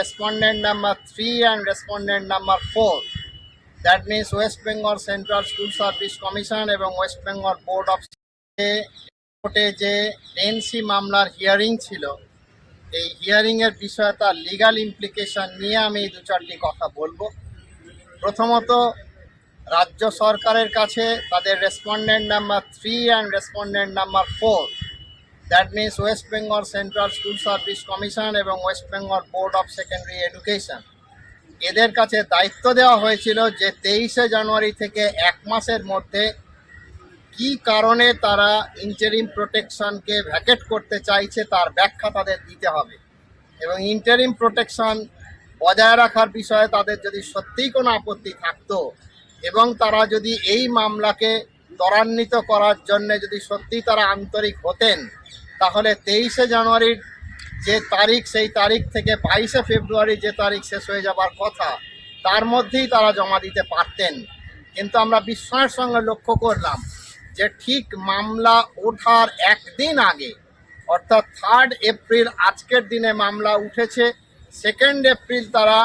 respondent number 3 and respondent number 4 that means west bengal central school service commission এবং West Bengal board of কোর্টে যে NC মামলার hearing ছিল, এই হিয়ারিং এর বিষয়ে তার লিগাল ইমপ্লিকেশন নিয়ে আমি দু চারটি কথা বলব। প্রথমত, রাজ্য সরকারের কাছে তাদের respondent number three and respondent number four that means west Bengal central school service commission এবং west Bengal board of secondary education এদের কাছে দায়িত্ব দেওয়া হয়েছিল যে তেইশে জানুয়ারি থেকে এক মাসের মধ্যে কি কারণে তারা ইন্টারিম প্রোটেকশনকে ভ্যাকেট করতে চাইছে তার ব্যাখ্যা তাদের দিতে হবে। এবং ইন্টারিম প্রোটেকশন বজায় রাখার বিষয়ে তাদের যদি সত্যিই কোনো আপত্তি থাকতো এবং তারা যদি এই মামলাকে ত্বরান্বিত করার জন্য যদি সত্যিই তারা আন্তরিক হতেন তাহলে তেইশে জানুয়ারির যে তারিখ, সেই তারিখ থেকে বাইশে ফেব্রুয়ারি যে তারিখ শেষ হয়ে যাবার কথা, তার মধ্যেই তারা জমা দিতে পারতেন। কিন্তু আমরা বিস্ময়ের সঙ্গে লক্ষ্য করলাম যে ঠিক মামলা ওঠার একদিন আগে, অর্থাৎ থার্ড এপ্রিল আজকের দিনে মামলা উঠেছে। সেকেন্ড এপ্রিল তারা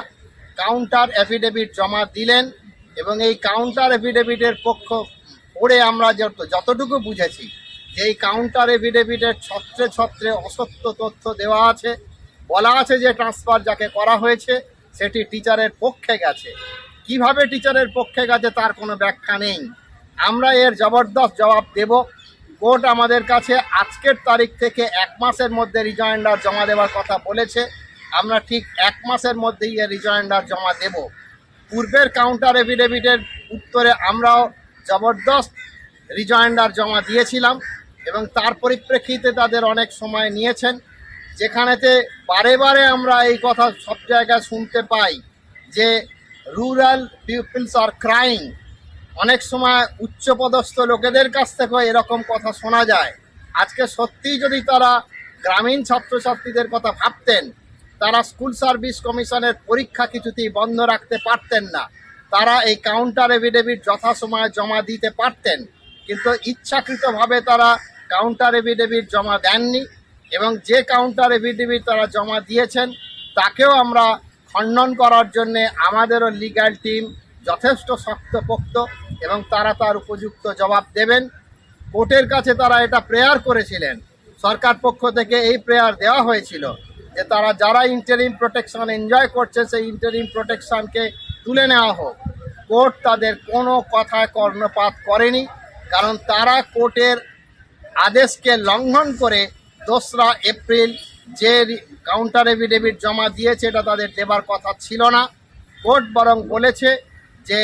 কাউন্টার অ্যাফিডেভিট জমা দিলেন এবং এই কাউন্টার অ্যাফিডেভিটের পক্ষ পড়ে আমরা যত যতটুকু বুঝেছি এই কাউন্টার এফিডেভিটের ছত্রে ছত্রে অসত্য তথ্য দেওয়া আছে। বলা আছে যে ট্রান্সফার যাকে করা হয়েছে, সেটি টিচারের পক্ষে গেছে। কীভাবে টিচারের পক্ষে গেছে তার কোনো ব্যাখ্যা নেই। আমরা এর জবরদস্ত জবাব দেব। কোর্ট আমাদের কাছে আজকের তারিখ থেকে এক মাসের মধ্যে রিজয়েন্ডার জমা দেওয়ার কথা বলেছে। আমরা ঠিক এক মাসের মধ্যেই এর রিজয়েন্ডার জমা দেব। পূর্বের কাউন্টার এফিডেভিটের উত্তরে আমরাও জবরদস্ত রিজয়েন্ডার জমা দিয়েছিলাম। এবং তার পরিপ্রেক্ষিতে তাদের অনেক সময় নিয়েছেন, যেখানেতে বারে বারে আমরা এই কথা সব জায়গায় শুনতে পাই যে রুরাল পিপলস আর ক্রাইং অনেক সময় উচ্চপদস্থ লোকেদের কাছ থেকেও এরকম কথা শোনা যায়। আজকে সত্যিই যদি তারা গ্রামীণ ছাত্রছাত্রীদের কথা ভাবতেন, তারা স্কুল সার্ভিস কমিশনের পরীক্ষা কিছুতেই বন্ধ রাখতে পারতেন না। তারা এই কাউন্টার এভিডেভিট যথাসময়ে জমা দিতে পারতেন। কিন্তু ইচ্ছাকৃতভাবে তারা কাউন্টার এভিডেভিট জমা দেননি এবং যে কাউন্টার এভিডেভিট তারা জমা দিয়েছেন, তাকেও আমরা খণ্ডন করার জন্যে আমাদেরও লিগ্যাল টিম যথেষ্ট শক্তপোক্ত এবং তারা তার উপযুক্ত জবাব দেবেন। কোর্টের কাছে তারা এটা প্রেয়ার করেছিলেন। সরকার পক্ষ থেকে এই প্রেয়ার দেওয়া হয়েছিল যে তারা যারা ইন্টারিম প্রোটেকশন এনজয় করছে, সেই ইন্টারিম প্রোটেকশনকে তুলে নেওয়া হোক। কোর্ট তাদের কোনো কথায় কর্ণপাত করেনি, কারণ তারা কোর্টের আদেশকে লঙ্ঘন করে দোসরা এপ্রিল যে কাউন্টার এভিডেভিট জমা দিয়েছে, এটা তাদের দেবার কথা ছিল না। কোর্ট বরং বলেছে যে,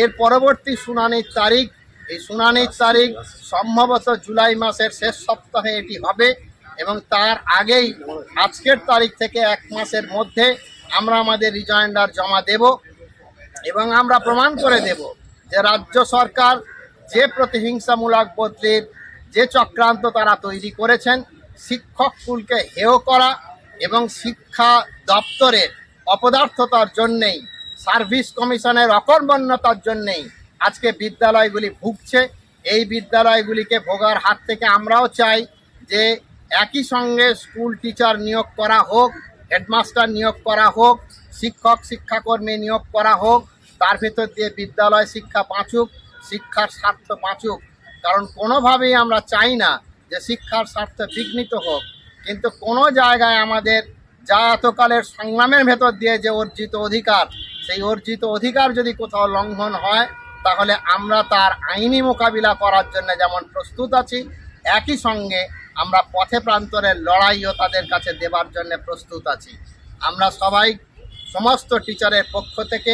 এর পরবর্তী শুনানির তারিখ, এই শুনানির তারিখ সম্ভবত জুলাই মাসের শেষ সপ্তাহে এটি হবে এবং তার আগেই আজকের তারিখ থেকে এক মাসের মধ্যে আমরা আমাদের রিজয়েন্ডার জমা দেব এবং আমরা প্রমাণ করে দেব যে রাজ্য সরকার যে প্রতিহিংসামূলক বদলির যে চক্রান্ত তারা তৈরি করেছেন, শিক্ষক কুলকে হেয় করা এবং শিক্ষা দপ্তরের অপদার্থতার জন্যেই, সার্ভিস কমিশনের অকর্মণ্যতার জন্যেই আজকে বিদ্যালয়গুলি ভুগছে। এই বিদ্যালয়গুলিকে ভোগার হাত থেকে আমরাও চাই যে একই সঙ্গে স্কুল টিচার নিয়োগ করা হোক, হেডমাস্টার নিয়োগ করা হোক, শিক্ষক, শিক্ষাকর্মী নিয়োগ করা হোক, তার ভেতর দিয়ে বিদ্যালয় শিক্ষা বাঁচুক, শিক্ষার স্বার্থ বাঁচুক। কারণ কোনোভাবেই আমরা চাই না যে শিক্ষার স্বার্থ বিঘ্নিত হোক। কিন্তু কোনো জায়গায় আমাদের যা এতকালের সংগ্রামের ভেতর দিয়ে যে অর্জিত অধিকার, সেই অর্জিত অধিকার যদি কোথাও লঙ্ঘন হয়, তাহলে আমরা তার আইনি মোকাবিলা করার জন্য যেমন প্রস্তুত আছি, একই সঙ্গে আমরা পথে প্রান্তরের লড়াইও তাদের কাছে দেবার জন্য প্রস্তুত আছি। আমরা সবাই সমস্ত টিচারের পক্ষ থেকে,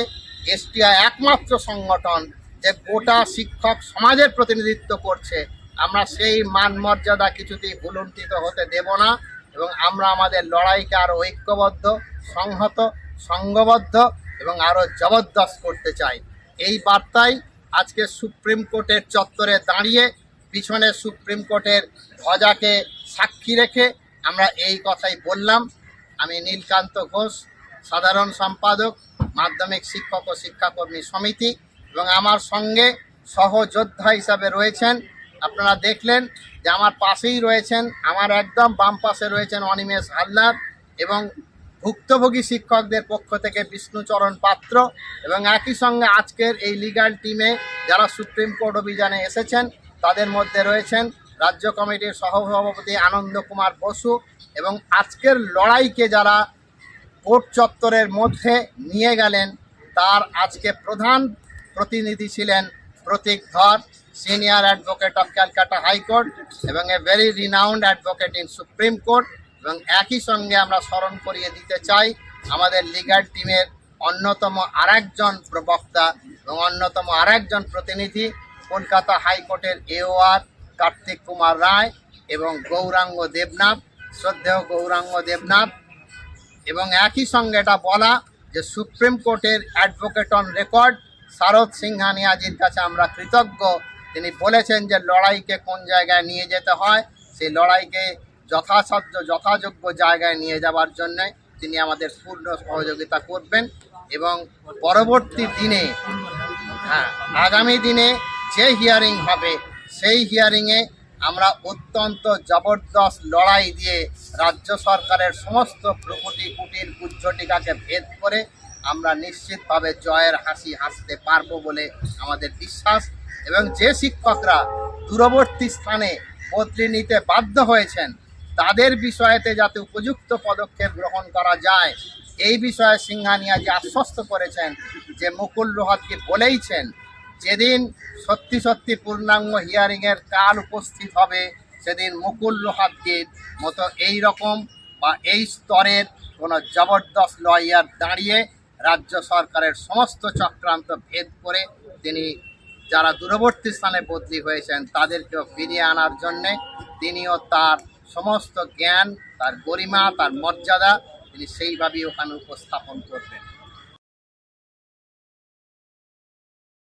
এসটিআই একমাত্র সংগঠন যে গোটা শিক্ষক সমাজের প্রতিনিধিত্ব করছে, আমরা সেই মান মর্যাদা কিছুতেই ভুলুণ্ঠিত হতে দেব না এবং আমরা আমাদের লড়াইকে আরও ঐক্যবদ্ধ, সংহত সংঘবদ্ধ এবং আরও জবরদস্ত করতে চাই। এই বার্তাই আজকে সুপ্রিম কোর্টের চত্বরে দাঁড়িয়ে, পিছনে সুপ্রিম কোর্টের ধ্বজাকে সাক্ষী রেখে আমরা এই কথাই বললাম। আমি নীলকান্ত ঘোষ, সাধারণ সম্পাদক, মাধ্যমিক শিক্ষক ও শিক্ষাকর্মী সমিতি। এবং আমার সঙ্গে সহযোদ্ধা হিসাবে রয়েছেন। আপনারা দেখলেন যে আমার পাশেই রয়েছেন, আমার একদম বাম পাশে রয়েছেন অনিমেষ হালদার এবং ভুক্তভোগী শিক্ষকদের পক্ষ থেকে বিষ্ণুচরণ পাত্র এবং একই সঙ্গে আজকের এই লিগ্যাল টিমে যারা সুপ্রিম কোর্ট অভিযানে এসেছেন, তাদের মধ্যে রয়েছেন রাজ্য কমিটির সহসভাপতি আনন্দ কুমার বসু এবং আজকের লড়াইকে যারা কোর্ট চত্বরের মধ্যে নিয়ে গেলেন, তার আজকে প্রধান প্রতিনিধি ছিলেন Pratik Dhar senior advocate of Calcutta high court এবং a very renowned advocate in supreme court এবং একই সঙ্গে আমরা স্মরণ করিয়ে দিতে চাই, আমাদের লিগাল টিমের অন্যতম আরেকজন প্রবক্তা এবং অন্যতম আরেকজন প্রতিনিধি কলকাতা হাইকোর্টের এওআর কার্তিক কুমার রায় এবং গৌরাঙ্গ দেবনাথ, শ্রদ্ধেয় গৌরাঙ্গ দেবনাথ এবং একই সঙ্গে এটা বলা যে সুপ্রিম কোর্টের অ্যাডভোকেট অন রেকর্ড শারদ সিংহানিয়াজির কাছে আমরা কৃতজ্ঞ। তিনি বলেছেন যে লড়াইকে কোন জায়গায় নিয়ে যেতে হয়, সেই লড়াইকে যথাসাধ্য, যথাযোগ্য জায়গায় নিয়ে যাওয়ার জন্যে তিনি আমাদের পূর্ণ সহযোগিতা করবেন এবং পরবর্তী দিনে হ্যাঁ আগামী দিনে যে হিয়ারিং হবে, সেই হিয়ারিংয়ে আমরা অত্যন্ত জবরদস্ত লড়াই দিয়ে রাজ্য সরকারের সমস্ত প্রকুটি কুটির কুজ্জটিকাকে ভেদ করে আমরা নিশ্চিতভাবে জয়ের হাসি হাসতে পারব বলে আমাদের বিশ্বাস এবং যে শিক্ষকরা দূরবর্তী স্থানে বদলি নিতে বাধ্য হয়েছেন, তাদের বিষয়েতে যাতে উপযুক্ত পদক্ষেপ গ্রহণ করা যায়, এই বিষয়ে সিংহানিয়া যে আশ্বস্ত করেছেন যে মুকুল রোহাতকে বলেইছেন, যেদিন সত্যি সত্যি পূর্ণাঙ্গ হিয়ারিংয়ের কাল উপস্থিত হবে, সেদিন মুকুল লোহাদ্দির মতো এই রকম বা এই স্তরের কোনো জবরদস্ত লয়ার দাঁড়িয়ে রাজ্য সরকারের সমস্ত চক্রান্ত ভেদ করে তিনি যারা দূরবর্তী স্থানে বদলি হয়েছেন, তাদেরকেও ফিরিয়ে আনার জন্যে তিনিও তার সমস্ত জ্ঞান, তার গরিমা, তার মর্যাদা তিনি সেইভাবেই ওখানে উপস্থাপন করবেন।